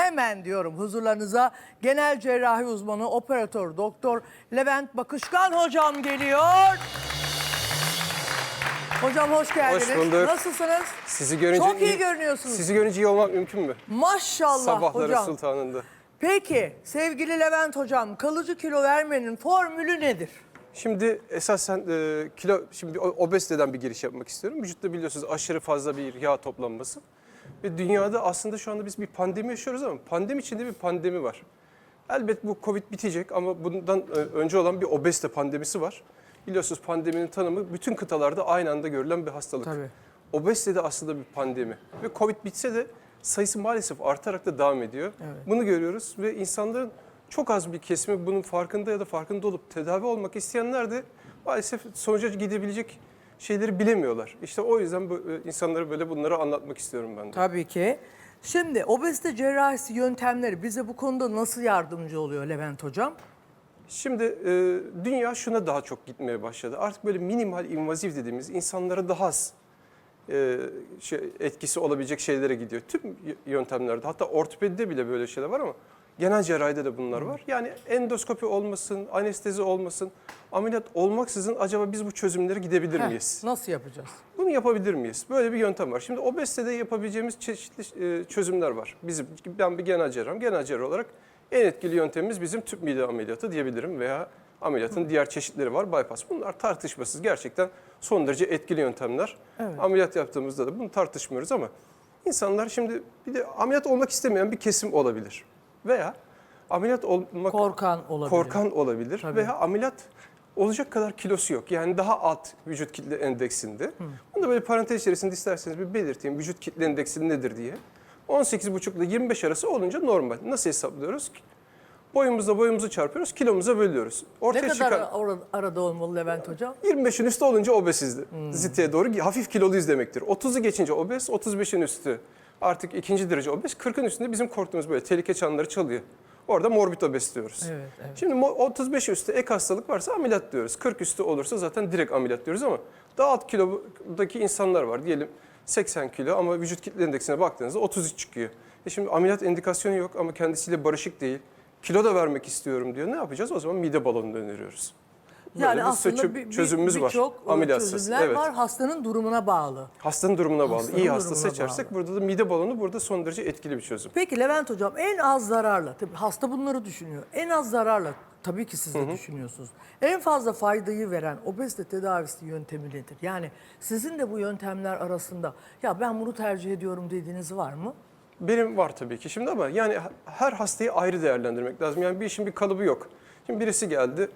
Hemen diyorum huzurlarınıza genel cerrahi uzmanı operatör doktor Levent Bakışkan hocam geliyor. Hocam hoş geldiniz. Hoş bulduk. Nasılsınız? Sizi görünce Çok iyi görünüyorsunuz. Sizi görünce iyi olmak mümkün mü? Maşallah Sabahları hocam. sultanında. Peki sevgili Levent hocam kalıcı kilo vermenin formülü nedir? Şimdi esasen e, kilo, şimdi obeziteden bir giriş yapmak istiyorum. Vücutta biliyorsunuz aşırı fazla bir yağ toplanması. Ve dünyada aslında şu anda biz bir pandemi yaşıyoruz ama pandemi içinde bir pandemi var. Elbet bu Covid bitecek ama bundan e, önce olan bir obezite pandemisi var. Biliyorsunuz pandeminin tanımı bütün kıtalarda aynı anda görülen bir hastalık. Tabii. Obezite de aslında bir pandemi. Ve Covid bitse de sayısı maalesef artarak da devam ediyor. Bunu görüyoruz ve insanların çok az bir kesimi bunun farkında ya da farkında olup tedavi olmak isteyenler de maalesef sonuca gidebilecek şeyleri bilemiyorlar. İşte o yüzden bu e, insanlara böyle bunları anlatmak istiyorum ben de. Tabii ki. Şimdi obezite cerrahisi yöntemleri bize bu konuda nasıl yardımcı oluyor Levent hocam? Şimdi e, dünya şuna daha çok gitmeye başladı. Artık böyle minimal invaziv dediğimiz insanlara daha az e, şey, etkisi olabilecek şeylere gidiyor. Tüm yöntemlerde hatta ortopedide bile böyle şeyler var ama genel cerrahide de bunlar var. Yani endoskopi olmasın, anestezi olmasın, ameliyat olmaksızın acaba biz bu çözümlere gidebilir miyiz? nasıl yapacağız? Bunu yapabilir miyiz? Böyle bir yöntem var. Şimdi obezitede yapabileceğimiz çeşitli e, çözümler var. Bizim ben bir genel cerrahım. Genel cerrah olarak en etkili yöntemimiz bizim tüp mide ameliyatı diyebilirim veya ameliyatın diğer çeşitleri var. Bypass. Bunlar tartışmasız. Gerçekten son derece etkili yöntemler. Ameliyat yaptığımızda da bunu tartışmıyoruz ama insanlar şimdi bir de ameliyat olmak istemeyen bir kesim olabilir. Veya ameliyat olmak Korkan olabilir. korkan olabilir Tabii. veya ameliyat olacak kadar kilosu yok. Yani daha alt vücut kitle endeksinde. Bunu da böyle parantez içerisinde isterseniz bir belirteyim. Vücut kitle endeksi nedir diye. 18,5 ile 25 arası olunca normal. Nasıl hesaplıyoruz? Boyumuzla boyumuzu çarpıyoruz, kilomuza bölüyoruz. Ne Ortaya kadar çıkan ara- arada olmalı Levent hocam? 25'in üstü olunca obezizdi. Hmm. Ziteye doğru hafif kiloluyuz demektir. 30'u geçince obez, 35'in üstü artık ikinci derece obez. 40'ın üstünde bizim korktuğumuz böyle tehlike çanları çalıyor. Orada morbid obez diyoruz. Evet, evet. Şimdi mo- 35 üstü ek hastalık varsa ameliyat diyoruz. 40 üstü olursa zaten direkt ameliyat diyoruz ama daha alt kilodaki insanlar var. Diyelim 80 kilo ama vücut kitle endeksine baktığınızda 33 çıkıyor. E şimdi ameliyat indikasyonu yok ama kendisiyle barışık değil. Kilo da vermek istiyorum diyor. Ne yapacağız? O zaman mide balonunu öneriyoruz. Böyle Yani bir aslında bir, bir, çözümümüz var. birçok e, çözümler Evet. var hastanın durumuna bağlı. Hastanın durumuna bağlı. Hastanın İyi hasta seçersek bağlı. burada da mide balonu burada son derece etkili bir çözüm. Peki Levent hocam en az zararla, tabii hasta bunları düşünüyor. En az zararla tabii ki siz de düşünüyorsunuz. En fazla faydayı veren obezite tedavisi yöntemi nedir? Yani sizin de bu yöntemler arasında ya ben bunu tercih ediyorum dediğiniz var mı? Benim var tabii ki şimdi ama yani her hastayı ayrı değerlendirmek lazım. Yani bir işin bir kalıbı yok. Şimdi birisi geldi.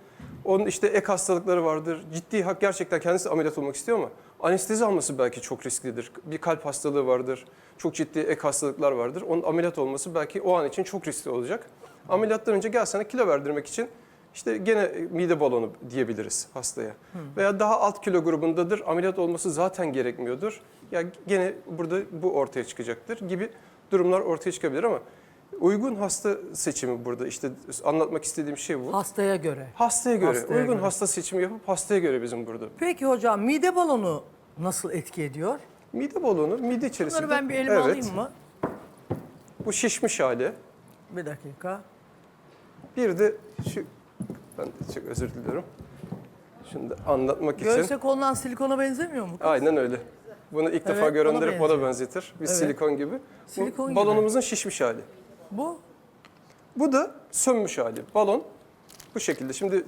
Onun işte ek hastalıkları vardır. Ciddi hak gerçekten kendisi ameliyat olmak istiyor ama anestezi alması belki çok risklidir. Bir kalp hastalığı vardır. Çok ciddi ek hastalıklar vardır. Onun ameliyat olması belki o an için çok riskli olacak. Ameliyattan önce gel sana kilo verdirmek için işte gene mide balonu diyebiliriz hastaya. Veya daha alt kilo grubundadır. Ameliyat olması zaten gerekmiyordur. Ya gene burada bu ortaya çıkacaktır gibi durumlar ortaya çıkabilir ama uygun hasta seçimi burada işte anlatmak istediğim şey bu. Hastaya göre. Hastaya göre, Hastaya uygun göre. hasta seçimi yapıp hastaya göre bizim burada. Peki hocam mide balonu nasıl etki ediyor? Mide balonu, mide içerisinde... Bunları ben bir elime evet, alayım mı? Bu şişmiş hali. Bir dakika. Bir de şu... Ben de çok özür diliyorum. Da anlatmak için... Göğüse konulan silikona benzemiyor mu? Aynen öyle. Bunu ilk defa ona görenlere o da benziyor. benzetir. Bir Evet. silikon gibi. Silikon Bu gibi. balonumuzun şişmiş hali. Bu Bu da sönmüş hali. Balon bu şekilde. Şimdi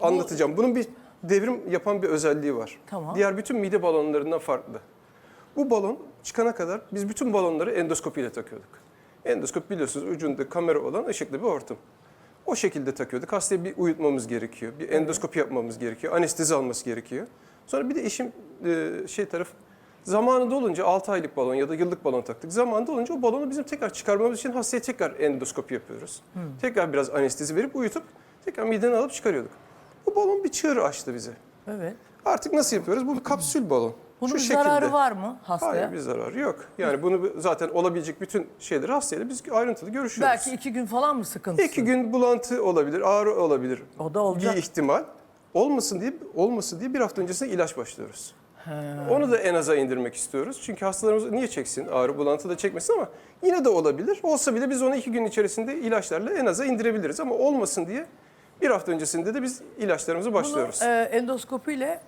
anlatacağım. Bunun bir devrim yapan bir özelliği var. Tamam. Diğer bütün mide balonlarından farklı. Bu balon çıkana kadar biz bütün balonları endoskopiyle takıyorduk. Endoskop biliyorsunuz ucunda kamera olan ışıklı bir hortum. O şekilde takıyorduk. Hastayı bir uyutmamız gerekiyor. Bir endoskopi yapmamız gerekiyor. Anestezi alması gerekiyor. Sonra bir de işim e, şey taraf zamanında olunca 6 aylık balon ya da yıllık balon taktık. Zamanında olunca o balonu bizim tekrar çıkarmamız için hastaya tekrar endoskopi yapıyoruz. Tekrar biraz anestezi verip uyutup tekrar mideden alıp çıkarıyorduk. Bu balon bir çığır açtı bize. evet. Artık nasıl yapıyoruz? Bu bir kapsül balon. Bunun Şu şekilde. zararı var mı hastaya? Hayır bir zararı yok. Yani bunu zaten olabilecek bütün şeyleri hastayla biz ayrıntılı görüşüyoruz. Belki iki gün falan mı sıkıntısı? İki gün bulantı olabilir, ağrı olabilir. O da olacak. Bir ihtimal. Olmasın diye olmasın diye bir hafta öncesinde ilaç başlıyoruz. Onu da en aza indirmek istiyoruz. Çünkü hastalarımız niye çeksin? Ağrı bulantı da çekmesin ama yine de olabilir. Olsa bile biz onu iki gün içerisinde ilaçlarla en aza indirebiliriz. Ama olmasın diye bir hafta öncesinde de biz ilaçlarımızı başlıyoruz. Bunu e, endoskopiyle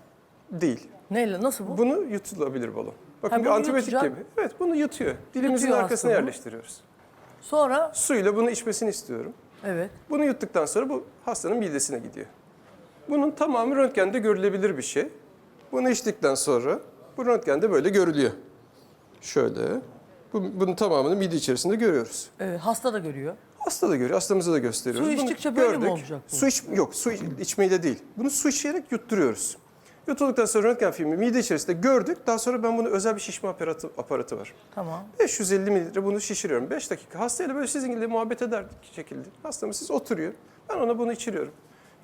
Değil. neyle nasıl bu? Bunu yutulabilir balon. Bakın Ha, bir bunu antibiyotik yutacak. gibi. Evet bunu yutuyor. Dilimizin Yutuyor arkasına hasta bunu. yerleştiriyoruz. Sonra Suyla bunu içmesini istiyorum. evet. Bunu yuttuktan sonra bu hastanın midesine gidiyor. Bunun tamamı röntgende görülebilir bir şey. Bunu içtikten sonra bu röntgende böyle görülüyor. Şöyle. Bu, bunun tamamını mide içerisinde görüyoruz. Evet, hasta da görüyor. Hasta da görüyor, hastamıza da gösteriyoruz. Su içtikçe böyle mi olacak bu? Su iç, yok, su iç- içmeyle değil. Bunu su içerek yutturuyoruz. Yutulduktan sonra röntgen filmi mide içerisinde gördük. Daha sonra ben bunu özel bir şişme aparatı, aparatı var. Tamam. 550 mililitre bunu şişiriyorum. 5 dakika. Hastayla böyle sizin gibi muhabbet ederdik şekilde. Hastamız siz oturuyor. Ben ona bunu içiriyorum.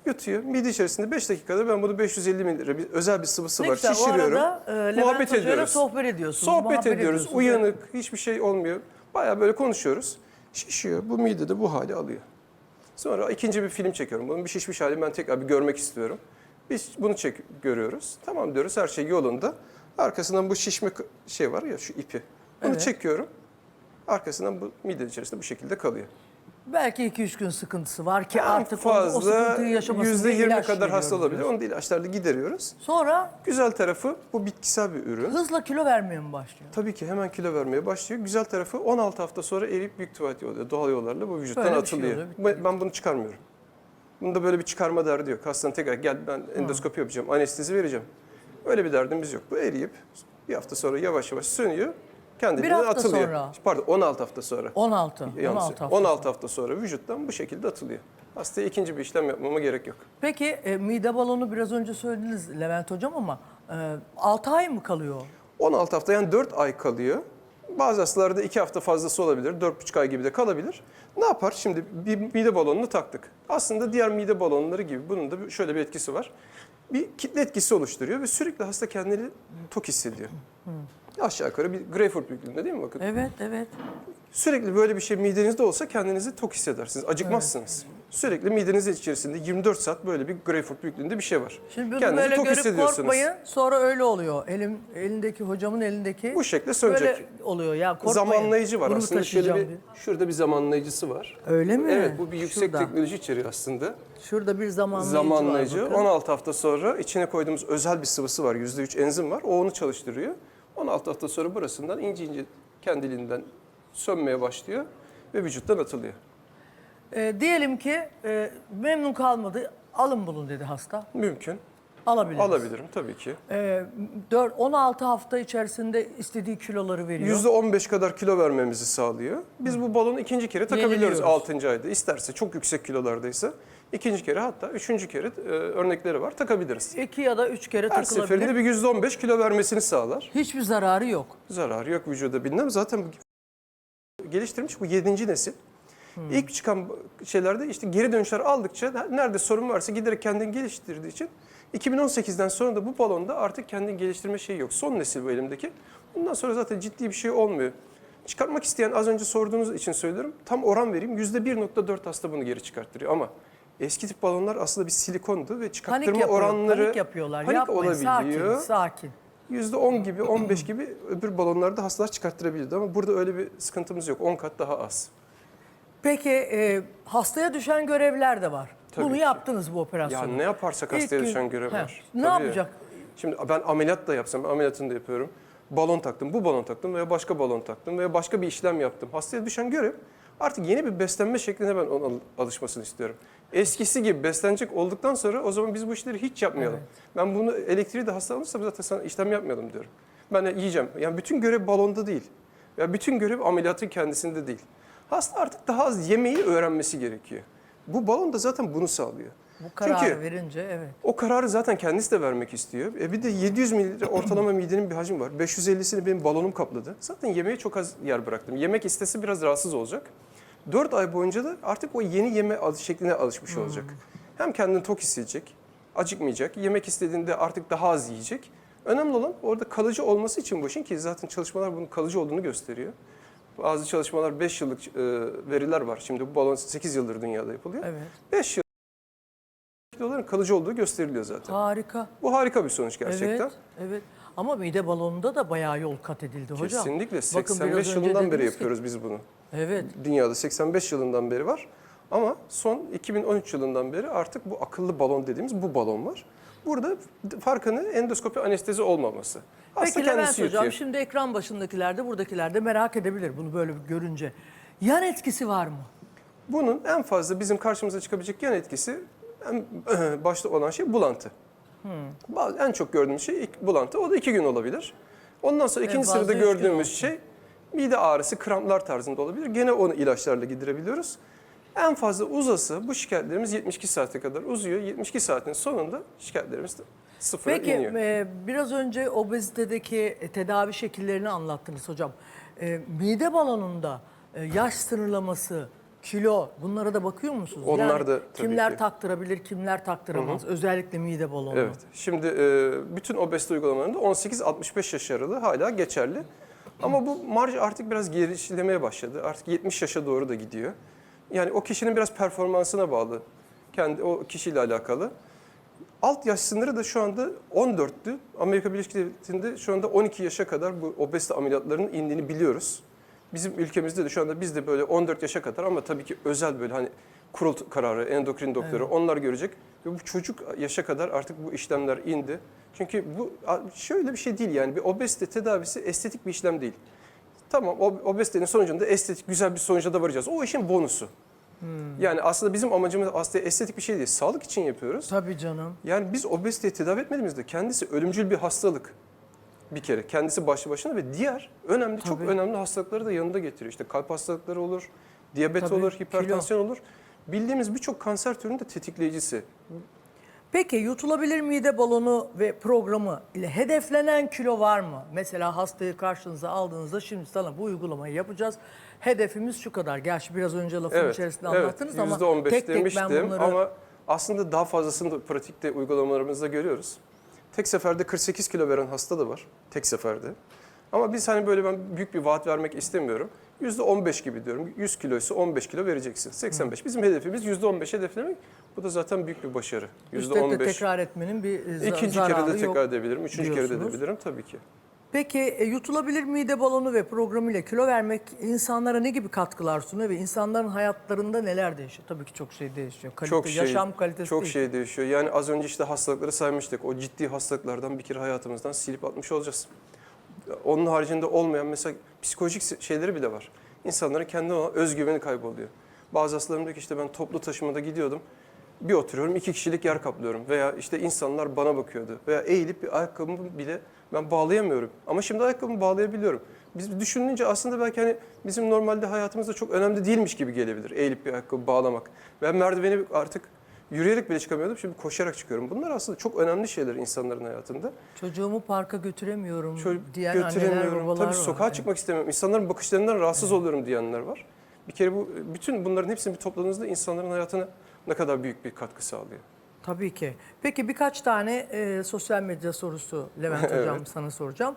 Yutuyor. Mide içerisinde 5 dakikada ben bunu 550 mililitre bir özel bir sıvısı Ne var. güzel. O Şişiriyorum. arada e, Levent muhabbet Hoca'yla ediyoruz. sohbet ediyorsunuz. Sohbet ediyoruz. Uyanık. Hiçbir şey olmuyor. Baya böyle konuşuyoruz. Şişiyor. Bu midede bu hali alıyor. Sonra ikinci bir film çekiyorum. Bunun bir şişmiş halini ben tekrar bir görmek istiyorum. Biz bunu çek görüyoruz. Tamam diyoruz her şey yolunda. Arkasından bu şişme şey var ya şu ipi. Bunu Evet. çekiyorum. Arkasından bu mide içerisinde bu şekilde kalıyor. Belki 2-3 gün sıkıntısı var ki artık onu- o fazla sıkıntıyı yaşamasın %20 ilaç kadar hasta olabilir. diyorsun. Onu da ilaçlarla gideriyoruz. Sonra Güzel tarafı bu bitkisel bir ürün. hızla kilo vermeye mi başlıyor? Tabii ki hemen kilo vermeye başlıyor. Güzel tarafı 16 hafta sonra eriyip büyük tuvalet oluyor. Doğal yollarla bu vücuttan Böyle şey atılıyor. oluyor, bitti. Ben- ben bunu çıkarmıyorum. Bunda böyle bir çıkarma derdi yok. Hastanın tekrar gel ben endoskopi yapacağım, anestezi vereceğim. Öyle bir derdimiz yok. Bu eriyip bir hafta sonra yavaş yavaş sönüyor. Kendiliğinden Bir hafta atılıyor. sonra. Pardon 16 hafta sonra. 16. Yanlış 16 hafta. 16 hafta sonra vücuttan bu şekilde atılıyor. Hastaya ikinci bir işlem yapmama gerek yok. Peki e, mide balonu biraz önce söylediniz Levent Hocam ama e, 6 ay mı kalıyor? 16 hafta yani 4 ay kalıyor. Bazı hastalarda 2 hafta fazlası olabilir, 4,5 ay gibi de kalabilir. Ne yapar? Şimdi bir mide balonunu taktık. Aslında diğer mide balonları gibi bunun da şöyle bir etkisi var. Bir kitle etkisi oluşturuyor ve sürekli hasta kendini tok hissediyor. Aşağı yukarı bir greyfurt büyüklüğünde değil mi bakın? Evet, evet. Sürekli böyle bir şey midenizde olsa kendinizi tok hissedersiniz. Acıkmazsınız. Sürekli midenizin içerisinde 24 saat böyle bir greyfurt büyüklüğünde bir şey var. Şimdi bunu Kendinizi böyle tok görüp hissediyorsunuz. korkmayın. Sonra öyle oluyor. Elim elindeki hocamın elindeki Bu şekilde sönecek. böyle oluyor ya korkmayın. Zamanlayıcı var Bunu aslında. Şöyle bir, diye. şurada bir zamanlayıcısı var. Öyle mi? Evet bu bir yüksek Şurada. teknoloji içeriyor aslında. Şurada bir zamanlayıcı, Zamanlayıcı. var. bakın. 16 hafta sonra içine koyduğumuz özel bir sıvısı var. %3 enzim var. O onu çalıştırıyor. 16 hafta sonra burasından ince ince kendiliğinden sönmeye başlıyor ve vücuttan atılıyor. E, diyelim ki e, memnun kalmadı. Alın bulun dedi hasta. Mümkün. Alabiliriz. Alabilirim tabii ki. E, 4, 16 hafta içerisinde istediği kiloları veriyor. %15 kadar kilo vermemizi sağlıyor. Biz bu balonu ikinci kere takabiliyoruz Yeniliyoruz. 6. ayda. İsterse çok yüksek kilolardaysa ikinci kere hatta üçüncü kere e, örnekleri var takabiliriz. İki ya da üç kere Her takılabilir. seferinde bir %15 kilo vermesini sağlar. Hiçbir zararı yok. Zararı yok vücuda bilmem. Zaten bu- geliştirilmiş bu 7. nesil. İlk çıkan şeylerde işte geri dönüşler aldıkça nerede sorun varsa giderek kendini geliştirdiği için 2018'den sonra da bu balonda artık kendini geliştirme şeyi yok. Son nesil bu elimdeki. Bundan sonra zaten ciddi bir şey olmuyor. Çıkartmak isteyen az önce sorduğunuz için söylüyorum. Tam oran vereyim. %1.4 hasta bunu geri çıkarttırıyor ama eski tip balonlar aslında bir silikondu ve çıkarttırma Panik yapıyor, oranları panik yapıyorlar. panik Yapmayın, olabiliyor. sakin, sakin. %10 gibi 15 gibi öbür balonlarda hastalar çıkarttırabilirdi ama burada öyle bir sıkıntımız yok. 10 kat daha az. Peki e, hastaya düşen görevler de var. Tabii Bunu ki. yaptınız bu Ya operasyonu. ne yaparsak İlk hastaya gün- düşen görev He, var. Ne Tabii. yapacak? Şimdi ben ameliyat da yapsam, ameliyatını da yapıyorum. Balon taktım, bu balon taktım veya başka balon taktım veya başka bir işlem yaptım. Hastaya düşen görev artık yeni bir beslenme şekline ben onun al- alışmasını istiyorum. Eskisi gibi beslenecek olduktan sonra o zaman biz bu işleri hiç yapmayalım. Ben bunu elektriği de hasta alırsam zaten sana işlem yapmayalım diyorum. Ben de yiyeceğim. Yani bütün görev balonda değil. Ya bütün görev ameliyatın kendisinde değil. Hasta artık daha az yemeği öğrenmesi gerekiyor. Bu balon da zaten bunu sağlıyor. Bu kararı Çünkü verince evet. o kararı zaten kendisi de vermek istiyor. E bir de 700 mililitre ortalama midenin bir hacmi var. 550'sini benim balonum kapladı. Zaten yemeğe çok az yer bıraktım. Yemek istese biraz rahatsız olacak. 4 ay boyunca da artık o yeni yeme şekline alışmış olacak. Hem kendini tok hissedecek, acıkmayacak. Yemek istediğinde artık daha az yiyecek. Önemli olan orada kalıcı olması için bu işin ki zaten çalışmalar bunun kalıcı olduğunu gösteriyor. Bazı çalışmalar 5 yıllık e, veriler var. Şimdi bu balon 8 yıldır dünyada yapılıyor. Evet. 5 yıl kiloların kalıcı olduğu gösteriliyor zaten. Harika. Bu harika bir sonuç gerçekten. Evet. Evet. Ama mide balonunda da bayağı yol kat edildi hocam. Kesinlikle Bakın biraz 85 önce yılından beri dediniz ki- yapıyoruz biz bunu. Evet. Dünyada 85 yılından beri var. Ama son 2013 yılından beri artık bu akıllı balon dediğimiz bu balon var. Burada farkını endoskopi anestezi olmaması. Peki Levent hocam şimdi ekran başındakiler de buradakiler de merak edebilir bunu böyle görünce. Yan etkisi var mı? Bunun en fazla bizim karşımıza çıkabilecek yan etkisi en başta olan şey bulantı. Hmm. Bazı- En çok gördüğümüz şey ilk bulantı. O da iki gün olabilir. Ondan sonra ikinci sırada gördüğümüz şey mide ağrısı, kramplar tarzında olabilir. Gene onu ilaçlarla giderebiliyoruz. En fazla uzası bu şikayetlerimiz 72 saate kadar uzuyor. 72 saatin sonunda şikayetlerimiz de sıfıra Peki iniyor. e, biraz önce obezitedeki e, tedavi şekillerini anlattınız hocam. E, mide balonunda e, yaş sınırlaması, kilo bunlara da bakıyor musunuz? Onlar da tabii kimler ki. taktırabilir, kimler taktıramaz? Özellikle mide balonu. Evet. Şimdi e, bütün obezite uygulamalarında 18-65 yaş aralığı hala geçerli. Ama bu marj artık biraz genişlemeye başladı. Artık 70 yaşa doğru da gidiyor. Yani o kişinin biraz performansına bağlı. Kendi o kişiyle alakalı. Alt yaş sınırı da şu anda 14'tü. Amerika Birleşik Devletleri'nde şu anda 12 yaşa kadar bu obezite ameliyatlarının indiğini biliyoruz. Bizim ülkemizde de şu anda biz de böyle 14 yaşa kadar ama tabii ki özel böyle hani kurul kararı, endokrin doktoru onlar görecek. Ve bu çocuk yaşa kadar artık bu işlemler indi. Çünkü bu şöyle bir şey değil yani bir obezite tedavisi estetik bir işlem değil. Tamam obezitenin sonucunda estetik güzel bir sonuca da varacağız. O işin bonusu. Yani aslında bizim amacımız aslında estetik bir şey değil. Sağlık için yapıyoruz. Tabii canım. Yani biz obeziteyi tedavi etmediğimizde kendisi ölümcül bir hastalık. Bir kere kendisi başlı başına ve diğer önemli çok Tabii. önemli hastalıkları da yanında getiriyor. İşte kalp hastalıkları olur, diyabet Tabii, olur, hipertansiyon olur. Bildiğimiz birçok kanser türünün de tetikleyicisi. Peki yutulabilir mide balonu ve programı ile hedeflenen kilo var mı? Mesela hastayı karşınıza aldığınızda şimdi sana bu uygulamayı yapacağız. Hedefimiz şu kadar. Gerçi biraz önce lafın içerisinde anlattınız ama %15 tek tek ben bunları... ama aslında daha fazlasını da pratikte uygulamalarımızda görüyoruz. Tek seferde 48 kilo veren hasta da var. Tek seferde. Ama biz hani böyle ben büyük bir vaat vermek istemiyorum. %15 gibi diyorum. 100 kiloysa 15 kilo vereceksin. 85. Bizim hedefimiz %15 hedeflemek. Bu da zaten büyük bir başarı. Üstelik de %15. tekrar etmenin bir e, za- İkinci zararı kere de yok. tekrar edebilirim. Üçüncü kere de diyorsunuz. edebilirim tabii ki. Peki e, yutulabilir mide balonu ve programıyla kilo vermek insanlara ne gibi katkılar sunuyor ve insanların hayatlarında neler değişiyor? Tabii ki çok şey değişiyor. Kalite, çok şey, yaşam kalitesi çok değişiyor. şey değişiyor. Yani az önce işte hastalıkları saymıştık. O ciddi hastalıklardan bir kere hayatımızdan silip atmış olacağız. Onun haricinde olmayan mesela psikolojik şeyleri bile var. İnsanların olan özgüveni kayboluyor. Bazı hastalarım diyor ki işte ben toplu taşımada gidiyordum. Bir oturuyorum iki kişilik yer kaplıyorum. Veya işte insanlar bana bakıyordu. Veya eğilip bir ayakkabımı bile ben bağlayamıyorum. Ama şimdi ayakkabımı bağlayabiliyorum. Biz düşününce aslında belki hani bizim normalde hayatımızda çok önemli değilmiş gibi gelebilir. Eğilip bir ayakkabı bağlamak. Ben merdiveni artık yürüyerek bile çıkamıyordum. Şimdi koşarak çıkıyorum. Bunlar aslında çok önemli şeyler insanların hayatında. Çocuğumu parka götüremiyorum Şöyle diyen anneler götüremiyorum. babalar Tabii var. sokağa Evet. çıkmak istemiyorum. İnsanların bakışlarından rahatsız oluyorum diyenler var. Bir kere bu bütün bunların hepsini bir topladığınızda insanların hayatına ne kadar büyük bir katkı sağlıyor. Tabii ki. Peki birkaç tane e, sosyal medya sorusu Levent Hocam Evet. sana soracağım.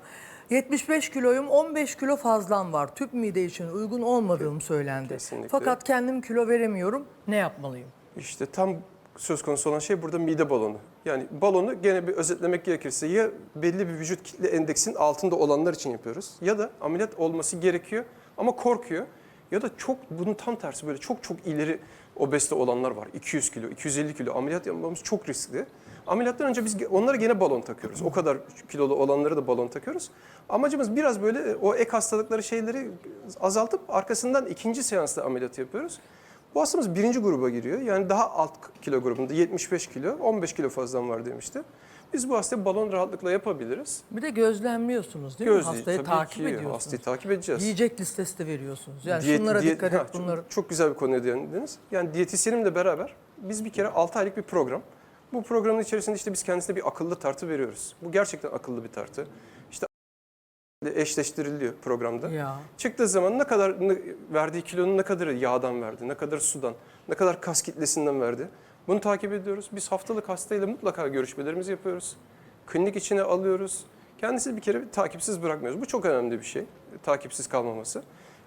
75 kiloyum, 15 kilo fazlam var. Tüp mide için uygun olmadığım söylendi. Kesinlikle. Fakat kendim kilo veremiyorum. Ne yapmalıyım? İşte tam söz konusu olan şey burada mide balonu. Yani balonu gene bir özetlemek gerekirse ya belli bir vücut kitle endeksinin altında olanlar için yapıyoruz ya da ameliyat olması gerekiyor ama korkuyor ya da çok bunun tam tersi böyle çok çok ileri obezite olanlar var. 200 kilo, 250 kilo ameliyat yapmamız çok riskli. Ameliyattan önce biz onlara gene balon takıyoruz. O kadar kilolu olanları da balon takıyoruz. Amacımız biraz böyle o ek hastalıkları şeyleri azaltıp arkasından ikinci seansta ameliyat yapıyoruz. Bu hastamız birinci gruba giriyor. Yani daha alt kilo grubunda 75 kilo, 15 kilo fazladan var demişti. Biz bu hastayı balon rahatlıkla yapabiliriz. Bir de gözlemliyorsunuz değil mi? Gözleyi Hastayı takip ki ediyorsunuz. hastayı takip edeceğiz. Yiyecek listesi de veriyorsunuz. Yani Diyet- şunlara diyet- dikkat ha, et, çok- bunları. Çok, güzel bir konuya değindiniz. Yani diyetisyenimle beraber biz bir kere 6 aylık bir program. Bu programın içerisinde işte biz kendisine bir akıllı tartı veriyoruz. Bu gerçekten akıllı bir tartı. Eşleştiriliyor programda. Ya. Çıktığı zaman ne kadar verdiği kilonun ne kadarı yağdan verdi, ne kadar sudan, ne kadar kas kitlesinden verdi. Bunu takip ediyoruz. Biz haftalık hastayla mutlaka görüşmelerimizi yapıyoruz. Klinik içine alıyoruz. Kendisi bir kere takipsiz bırakmıyoruz. Bu çok önemli bir şey. Takipsiz kalmaması.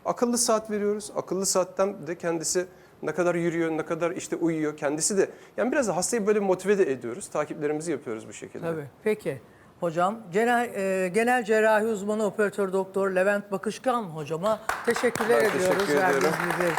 Akıllı saat veriyoruz. Akıllı saatten de kendisi ne kadar yürüyor, ne kadar işte uyuyor. Kendisi de yani biraz da hastayı böyle motive de ediyoruz. Takiplerimizi yapıyoruz bu şekilde. Tabii. Peki. Hocam. Genel e, genel cerrahi uzmanı operatör doktor Levent Bakışkan hocama teşekkürler Ben ediyoruz teşekkür ediyorum. için.